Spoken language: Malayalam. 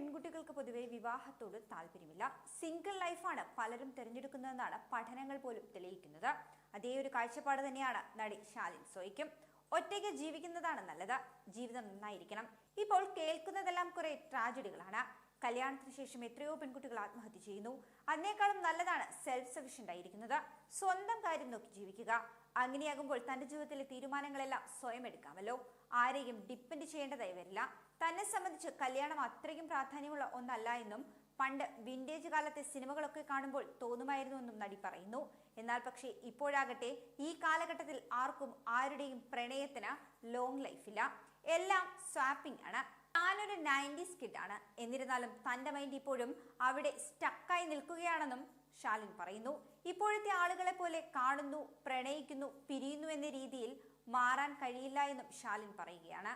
പെൺകുട്ടികൾക്ക് പൊതുവെ വിവാഹത്തോട് താല്പര്യമില്ല. സിംഗിൾ ലൈഫാണ് പലരും തിരഞ്ഞെടുക്കുന്നതെന്നാണ് പഠനങ്ങൾ പോലും തെളിയിക്കുന്നത്. അതേ ഒരു കാഴ്ചപ്പാട് തന്നെയാണ് നടി ഷാലിൻ സോയ്ക്കും. ഒറ്റയ്ക്ക് ജീവിക്കുന്നതാണ് നല്ലത്. ജീവിതം നന്നായിരിക്കണം. ഇപ്പോൾ കേൾക്കുന്നതെല്ലാം കുറെ ട്രാജഡികളാണ്. കല്യാണത്തിന് ശേഷം എത്രയോ പെൺകുട്ടികൾ ആത്മഹത്യ ചെയ്യുന്നു. അതിനേക്കാളും നല്ലതാണ് സെൽഫ് സഫിഷ്യന്റ് ആയിരിക്കുന്നത്. സ്വന്തം കാര്യം നോക്കി ജീവിക്കുക. അങ്ങനെയാകുമ്പോൾ തന്റെ ജീവിതത്തിലെ തീരുമാനങ്ങളെല്ലാം സ്വയം എടുക്കാമല്ലോ. ആരെയും ഡിപ്പെൻഡ് ചെയ്യേണ്ടതായി വരില്ല. തന്നെ സംബന്ധിച്ച് കല്യാണം അത്രയും പ്രാധാന്യമുള്ള ഒന്നല്ല എന്നും പണ്ട് വിന്റേജ് കാലത്തെ സിനിമകളൊക്കെ കാണുമ്പോൾ തോന്നുമായിരുന്നു എന്നും നടി പറയുന്നു. എന്നാൽ പക്ഷേ ഇപ്പോഴാകട്ടെ ഈ കാലഘട്ടത്തിൽ ആർക്കും ആരുടെയും പ്രണയത്തിന് ലോങ് ലൈഫില്ല എല്ലാം സ്വാപ്പിംഗ് ആണ്. താനൊരു നയന്റീസ് കിഡാണ്. എന്നിരുന്നാലും തന്റെ മൈൻഡ് ഇപ്പോഴും അവിടെ സ്റ്റക്കായി നിൽക്കുകയാണെന്നും ഷാലിൻ പറയുന്നു. ഇപ്പോഴത്തെ ആളുകളെ പോലെ കാണുന്നു പ്രണയിക്കുന്നു പിരിയുന്നു എന്ന രീതിയിൽ മാറാൻ കഴിയില്ല എന്നും ഷാലിൻ പറയുകയാണ്.